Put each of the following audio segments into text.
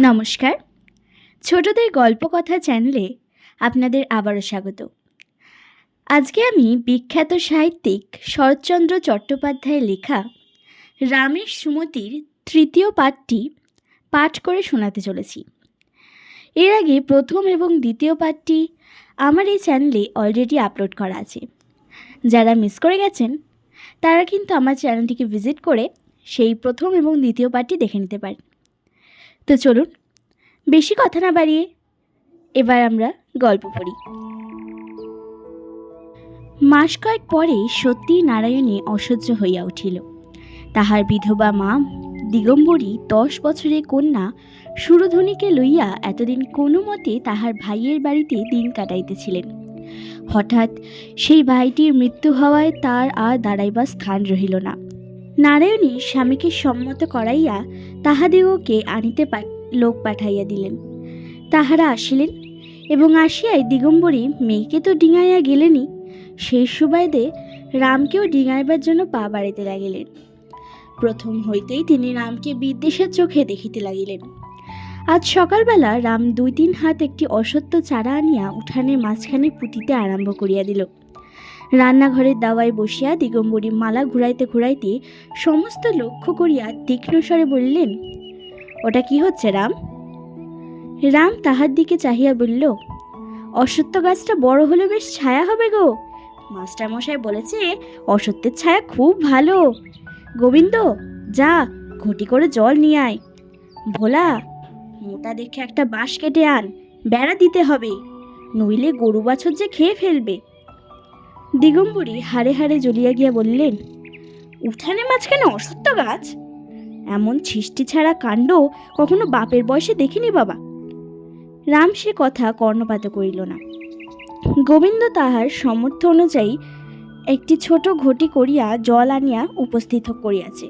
নমস্কার। ছোটদের গল্প কথা চ্যানেলে আপনাদের আবারও স্বাগত। আজকে আমি বিখ্যাত সাহিত্যিক শরৎচন্দ্র চট্টোপাধ্যায়ের লেখা রামের সুমতির তৃতীয় পাঠটি পাঠ করে শোনাতে চলেছি। এর আগে প্রথম এবং দ্বিতীয় পাঠটি আমার এই চ্যানেলে অলরেডি আপলোড করা আছে। যারা মিস করে গেছেন, তারা কিন্তু আমার চ্যানেলটিকে ভিজিট করে সেই প্রথম এবং দ্বিতীয় পাঠটি দেখে নিতে পারেন। তো চলুন, বেশি কথা না বাড়িয়ে এবার আমরা গল্প পড়ি। মাস কয়েক পরে সত্যি নারায়ণী অসহ্য হইয়া উঠিল। তাহার বিধবা মা, দিগম্বরী, দশ বছরের কন্যা, সুরধ্বনিকে লইয়া এতদিন কোনো মতে তাহার ভাইয়ের বাড়িতে দিন কাটাইতেছিলেন। হঠাৎ সেই ভাইটির মৃত্যু হওয়ায় তার আর দাঁড়াইবার স্থান রহিল না। নারায়ণী স্বামীকে সম্মত করাইয়া তাহাদিগকে আনিতে লোক পাঠাইয়া দিলেন। তাহারা আসিলেন এবং আসিয়াই দিগম্বরী মেয়েকে তো ডিঙাইয়া গেলেনই, সেই সুবাদে রামকেও ডিঙাইবার জন্য পা বাড়িতে লাগিলেন। প্রথম হইতেই তিনি রামকে বিদ্বেষের চোখে দেখিতে লাগিলেন। আজ সকালবেলা রাম দুই তিন হাত একটি অসত্য চারা আনিয়া উঠানের মাঝখানে পুঁতিতে আরম্ভ করিয়া দিল। রান্নাঘরের দাওয়ায় বসিয়া দিগম্বরী মালা ঘুরাইতে ঘুরাইতে সমস্ত লক্ষ্য করিয়া তীক্ষ্ণ স্বরে বললেন, ওটা কি হচ্ছে রাম? রাম তাহার দিকে চাহিয়া বলল অসত্য গাছটা বড় হলে বেশ ছায়া হবে গো। মাস্টারমশাই বলেছে অসত্যের ছায়া খুব ভালো। গোবিন্দ, যা, ঘটি করে জল নিয়ে আয়। ভোলা, মোটা দেখে একটা বাঁশ কেটে আন, বেড়া দিতে হবে। নইলে গরু বাছর যে খেয়ে ফেলবে। দিগম্বরী হাড়ে হাড়ে জ্বলিয়া গিয়া বললেন, উঠানে মাঝখানে অসত্য গাছ? এমন ছিষ্টি ছাড়া কাণ্ড কখনো বাপের বয়সে দেখিনি বাবা? রাম সে কথা কর্ণপাত করিল না। গোবিন্দ তাহার সমর্থ অনুযায়ী একটি ছোট ঘটি করিয়া জল আনিয়া উপস্থিত করিয়াছে।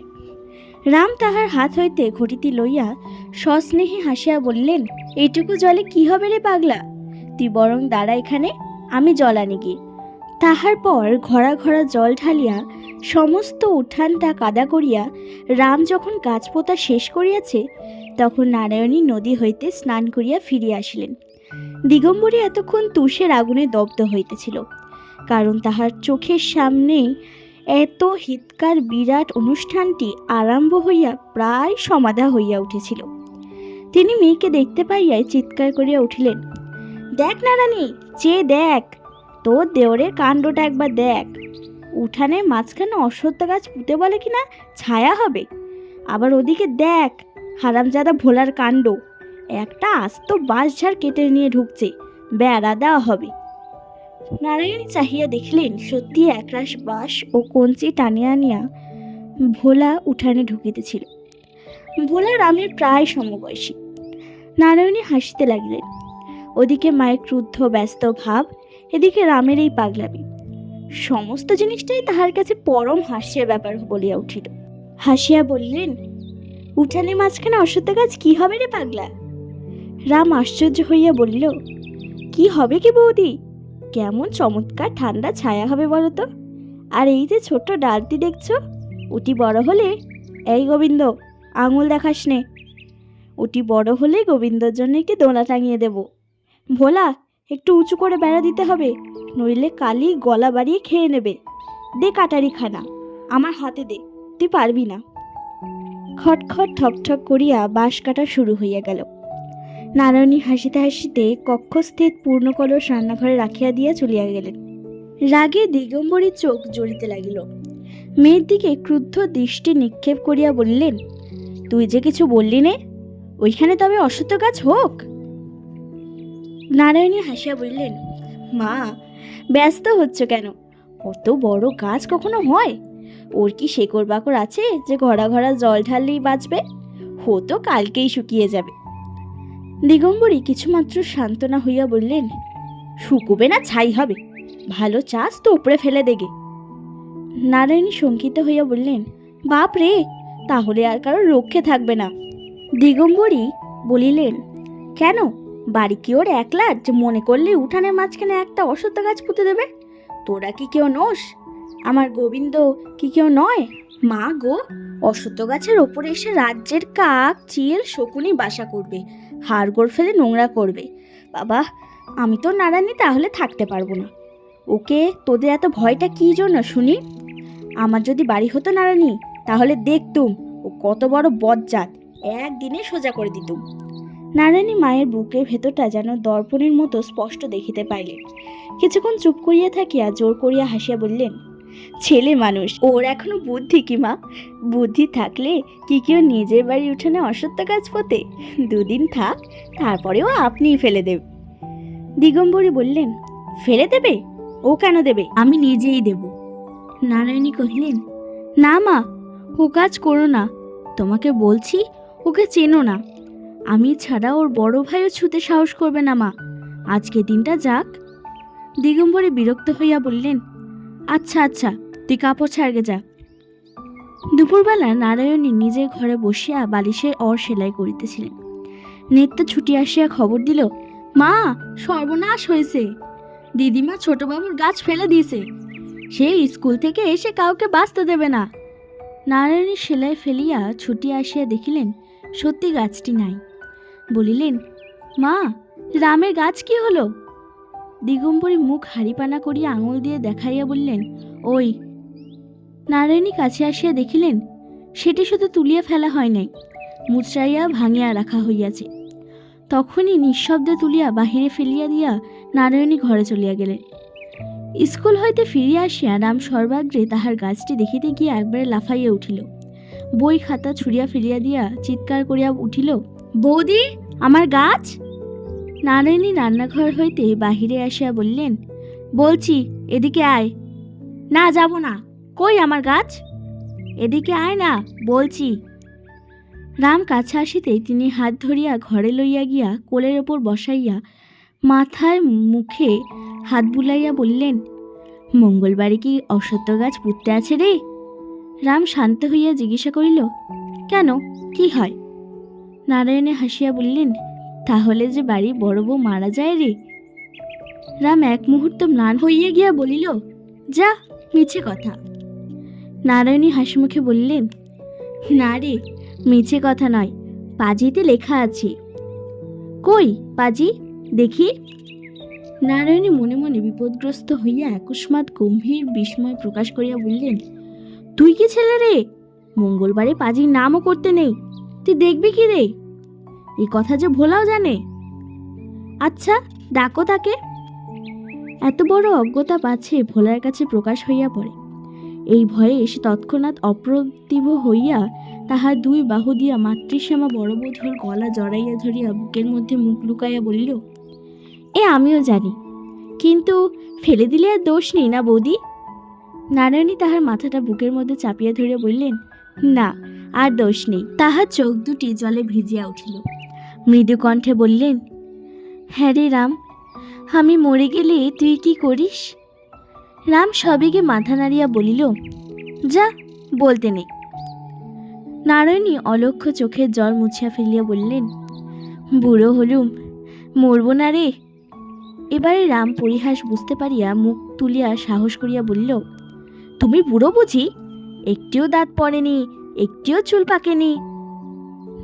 রাম তাহার হাত হইতে ঘটিটি লইয়া সস্নেহে হাসিয়া বললেন, এইটুকু জলে কি হবে রে পাগলা? তুই বরং দাঁড়া এখানে, আমি জল আনি গিয়ে। তাহার পর ঘরা ঘরা জল ঢালিয়া সমস্ত উঠানটা কাদা করিয়া রাম যখন গাছ পোতা শেষ করিয়াছে, তখন নারায়ণী নদী হইতে স্নান করিয়া ফিরিয়া আসিলেন। দিগম্বরী এতক্ষণ তুষের আগুনে দগ্ধ হইতেছিল, কারণ তাহার চোখের সামনেই এত হিতকার বিরাট অনুষ্ঠানটি আরম্ভ হইয়া প্রায় সমাধা হইয়া উঠেছিল। তিনি মেয়েকে দেখতে পাইয়াই চিৎকার করিয়া উঠিলেন, দেখ না রানী চেয়ে দেখ তোর দেওরের কাণ্ডটা একবার দেখ। উঠানের মাঝখানে অশ্বত্থ গাছ পুঁতে বলে কি না ছায়া হবে। আবার ওদিকে দেখ, হারামজাদা ভোলার কাণ্ড। একটা আস্ত বাঁশঝাড় কেটে নিয়ে ঢুকছে, বেড়া দেওয়া হবে। নারায়ণী চাহিয়া দেখিলেন, সত্যি একরাশ বাঁশ ও কঞ্চি টানিয়া আনিয়া ভোলা উঠানে ঢুকিতেছিল। ভোলা রামের প্রায় সমবয়সী। নারায়ণী হাসিতে লাগলেন। ওদিকে মায়ের ক্রুদ্ধ, ব্যস্ত ভাব এদিকে রামের এই পাগলামি। সমস্ত জিনিসটাই তাহার কাছে পরম হাসিয়া ব্যাপার বলিয়া উঠিল। হাসিয়া বললেন, উঠানে মাঝখানে অশ্বত্থ গাছ কি হবে রে পাগলা? রাম আশ্চর্য হইয়া বলিল, কি হবে কি বৌদি? কেমন চমৎকার ঠান্ডা ছায়া হবে বলো তো? আর এই যে ছোট্ট ডালটি দেখছ উটি বড় হলে এই গোবিন্দ, আঙুল দেখাস নে। উটি বড় হলে গোবিন্দর জন্য একটি দোলা টাঙিয়ে দেব। ভোলা একটু উঁচু করে বেড়া দিতে হবে, নইলে কালি গলা বাড়িয়ে খেয়ে নেবে। দে কাটারি খানা আমার হাতে দে, তুই পারবি না। খটখট ঠকঠক করিয়া বাঁশ কাটা শুরু হইয়া গেল। নারায়ণী হাসিতে হাসিতে কক্ষস্থিত পূর্ণকলস রান্নাঘরে রাখিয়া দিয়া চলিয়া গেলেন। রাগে দিগম্বরীর চোখ জ্বলিতে লাগিল। মেয়ের দিকে ক্রুদ্ধ দৃষ্টি নিক্ষেপ করিয়া বললেন, তুই যে কিছু বললি নে, ওইখানে তবে অসত্য গাছ হোক? নারায়ণী হাসিয়া বললেন, মা, ব্যস্ত হচ্ছ কেন? অত বড় গাছ কখনো হয়? ওর কি শেকড় বাকড় আছে যে ঘরা ঘরা জল ঢাললেই বাঁচবে? হতো কালকেই শুকিয়ে যাবে। দিগম্বরী কিছুমাত্র সান্ত্বনা হইয়া বললেন, শুকুবে না, ছাই হবে। ভালো চাষ তো উপরে ফেলে দেগে। নারায়ণী শঙ্কিত হইয়া বললেন, বাপ রে, তাহলে আর কারও রক্ষে থাকবে না। দিগম্বরী বলিলেন, কেন? বাড়ি কি ওর একলা? যে মনে করলে উঠানের মাঝখানে একটা অসত্য গাছ পুঁতে দেবে? তোরা কি কেউ নোস? আমার গোবিন্দ কি কেউ নয়? মা গো অশ্বত্থ গাছের ওপরে এসে রাজ্যের কাক, চিল, শকুনি বাসা করবে হাড়গোড় ফেলে নোংরা করবে। বাবা, আমি তো নারায়ণী, তাহলে থাকতে পারব না। ওকে, তোদের এত ভয়টা কী জন্য শুনি? আমার যদি বাড়ি হতো নারায়ণী, তাহলে দেখতুম, ও কত বড় বজ্জাত। একদিনে সোজা করে দিতুম। নারায়ণী মায়ের বুকের ভেতরটা যেন দর্পণের মতো স্পষ্ট দেখিতে পাইলেন কিছুক্ষণ চুপ করিয়া থাকিয়া জোর করিয়া হাসিয়া বললেন, ছেলে মানুষ, ওর এখনও বুদ্ধি কি মা? বুদ্ধি থাকলে কি কেউ নিজের বাড়ি উঠানে অসত্য কাজ পোতে? দুদিন থাক, তারপরেও আপনিই ফেলে দেব দিগম্বরী বললেন, ফেলে দেবে? ও কেন দেবে? আমি নিজেই দেব। নারায়ণী কহিলেন, না মা, ও কাজ করো না। তোমাকে বলছি, ওকে চেনো না। আমি ছাড়া ওর বড় ভাইও ছুতে সাহস করবে না, মা। আজকে দিনটা যাক। দিগম্বরে বিরক্ত হইয়া বললেন আচ্ছা আচ্ছা তুই কাপড় ছাড়গে যা। দুপুরবেলা নারায়ণী নিজের ঘরে বসিয়া বালিশের অর সেলাই করিতেছিলেন। নিত্য ছুটি আসিয়া খবর দিল, মা, সর্বনাশ হয়েছে দিদিমা ছোটবাবুর গাছ ফেলে দিয়েছে। সে স্কুল থেকে এসে কাউকে বাঁচতে দেবে না। নারায়ণী সেলাই ফেলিয়া ছুটি আসিয়া দেখিলেন, সত্যি গাছটি নাই। বলিলেন, মা, রামের গাছ কি হলো? দিগম্বরী মুখ হাড়িপানা করিয়া আঙুল দিয়ে দেখাইয়া বললেন, ওই। নারায়ণী কাছে আসিয়া দেখিলেন, সেটি শুধু তুলিয়া ফেলা হয় নাই, মুচড়াইয়া ভাঙিয়া রাখা হইয়াছে। তখনই নিঃশব্দে তুলিয়া বাহিরে ফেলিয়া দিয়া নারায়ণী ঘরে চলিয়া গেলেন। স্কুল হইতে ফিরিয়া আসিয়া রাম সর্বাগ্রে তাহার গাছটি দেখিতে গিয়া একবারে লাফাইয়া উঠিল। বই খাতা ছুড়িয়া ফেলিয়া দিয়া চিৎকার করিয়া উঠিল বৌদি, আমার গাছ? নারায়ণী রান্নাঘর হইতে বাহিরে আসিয়া বললেন, বলছি, এদিকে আয়। না, যাব না। কই আমার গাছ? এদিকে আয় না, বলছি। রাম কাছে আসিতেই তিনি হাত ধরিয়া ঘরে লইয়া গিয়া কোলের ওপর বসাইয়া মাথায় মুখে হাত বুলাইয়া বললেন, মঙ্গলবারে কি অসত্য গাছ পুঁততে আছে রে? রাম শান্ত হইয়া জিজ্ঞাসা করিল, কেন? কি হয়? নারায়ণে হাসিয়া বললেন, তাহলে যে বাড়ি বড় বউ মারা যায় রে? রাম এক মুহূর্ত ম্লান হইয়া গিয়া বলিল, যা, মিছে কথা। নারায়ণী হাসিমুখে বললেন, না রে, মিছে কথা নয়, পাজিতে লেখা আছে। কই পাজি? দেখি। নারায়ণী মনে মনে বিপদগ্রস্ত হইয়া একস্মাৎ গম্ভীর বিস্ময় প্রকাশ করিয়া বললেন, তুই কি ছেলে রে? মঙ্গলবারে পাজির নামও করতে নেই। তুই দেখবি কি রে? এই কথা যে ভোলাও জানে। আচ্ছা ডাকো তাকে। এত বড় অজ্ঞতা পাছে ভোলার কাছে প্রকাশ হইয়া পড়ে। এই ভয়ে সে তৎক্ষণাৎ অপ্রতিভ হইয়া তাহার দুই বাহু দিয়া মাতৃশ্যামা বড়বধূর গলা জড়াইয়া ধরিয়া বুকের মধ্যে মুখ লুকাইয়া বলিল, এ আমিও জানি, কিন্তু ফেলে দিলে আর দোষ নেই না বৌদি? নারায়ণী তাহার মাথাটা বুকের মধ্যে চাপিয়া ধরিয়া বললেন, না আর দোষ নেই। তাহার চোখ দুটি জলে ভিজিয়া উঠিল। মৃদু কণ্ঠে বললেন হ্যাঁ রে রাম, আমি মরে গেলে তুই কি করিস? রাম সবেগে মাথা নাড়িয়া বলিল, যা, বলতে নেই। নারায়ণী অলক্ষ্য চোখের জল মুছিয়া ফেলিয়া বললেন, বুড়ো হলুম, মরব না রে। এবারে রাম পরিহাস বুঝতে পারিয়া মুখ তুলিয়া সাহস করিয়া বলিল, তুমি বুড়ো বুঝি, একটিও দাঁত পড়েনি একটিও চুল পাকেনি।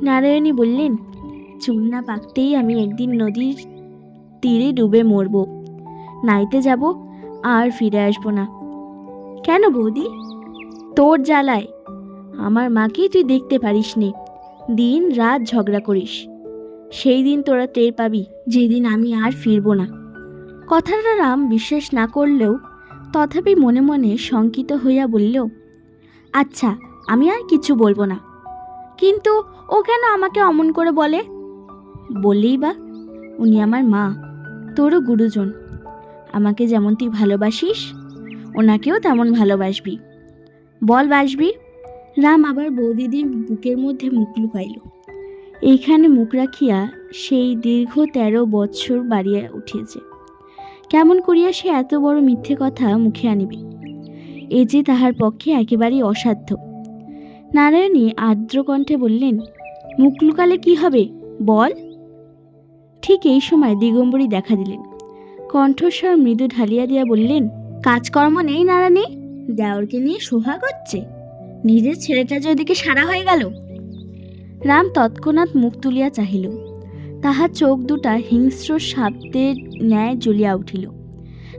নারায়ণী বললেন, চুল না পাকতেই আমি একদিন নদীর তীরে ডুবে মরব। নাইতে যাব, আর ফিরে আসব না। কেন বৌদি? তোর জ্বালায়। আমার মাকেই তুই দেখতে পারিস নি দিন রাত ঝগড়া করিস। সেই দিন তোরা টের পাবি যেদিন আমি আর ফিরবো না। কথাটা রাম বিশ্বাস না করলেও তথাপি মনে মনে শঙ্কিত হইয়া বলল আচ্ছা আমি আর কিছু বলব না। কিন্তু ও কেন আমাকে অমন করে বলে? বললেই বা, উনি আমার মা, তোরও গুরুজন। আমাকে যেমন তুই ভালোবাসিস, ওনাকেও তেমন ভালোবাসবি। বল বাসবি। রাম আবার বৌদিদির বুকের মধ্যে মুখ লুকাইল। এইখানে মুখ রাখিয়া সেই দীর্ঘ তেরো বৎসর বাড়িয়া উঠিয়েছে। কেমন করিয়া সে এত বড় মিথ্যে কথা মুখে আনিবে? এ যে তাহার পক্ষে একেবারেই অসাধ্য। নারায়ণী আর্দ্র কণ্ঠে বললেন, মুখ লুকালে কি হবে? বল। ঠিক এই সময় দিগম্বরী দেখা দিলেন। কণ্ঠস্বর মৃদু ঢালিয়া দিয়া বললেন, কাজকর্ম নেই নারায়ণী, দেওরকে নিয়ে সোহা করছে। নিজের ছেলেটা যে ওদিকে সারা হয়ে গেল। রাম তৎক্ষণাৎ মুখ তুলিয়া চাহিল। তাহার চোখ দুটা হিংস্র সাপদের ন্যায় জ্বলিয়া উঠিল।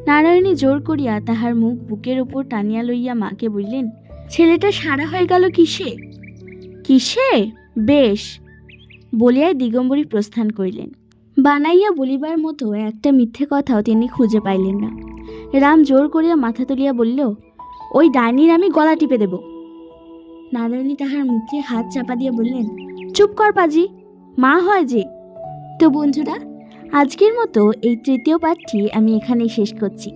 নারায়ণী জোর করিয়া তাহার মুখ বুকের ওপর টানিয়া লইয়া মাকে বললেন ছেলেটা সারা হয়ে গেল কিসে? কিসে? বেশ, বলিয়াই দিগম্বরী প্রস্থান করিলেন। বানাইয়া বলিবার মতো একটা মিথ্যে কথাও তিনি খুঁজে পাইলেন না। রাম জোর করিয়া মাথা তুলিয়া বলল, ওই ডাইনির আমি গলা টিপে দেব। নারায়ণী তাহার মুখে হাত চাপা দিয়ে বললেন, চুপ কর পাজি, মা হয় যে। তো বন্ধুরা, আজকের মতো এই তৃতীয় পাঠটি আমি এখানেই শেষ করছি।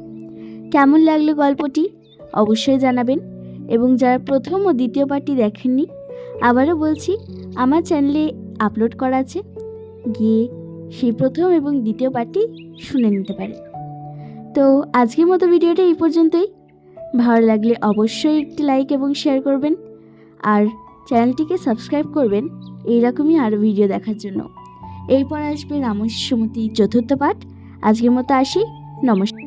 কেমন লাগল গল্পটি, অবশ্যই জানাবেন। এবং যারা প্রথম ও দ্বিতীয় পাঠটি দেখেননি, আবারও বলছি, আমার চ্যানেলে আপলোড করা আছে, গিয়ে সেই প্রথম এবং দ্বিতীয় পার্টটি শুনে নিতে পারে তো আজকের মতো ভিডিওটা এই পর্যন্তই। ভালো লাগলে অবশ্যই একটি লাইক এবং শেয়ার করবেন, আর চ্যানেলটিকে সাবস্ক্রাইব করবেন এইরকমই আরও ভিডিও দেখার জন্য। এরপর আসবে রামস্যমতি চতুর্থ পাঠ। আজকের মতো আসি, নমস্কার।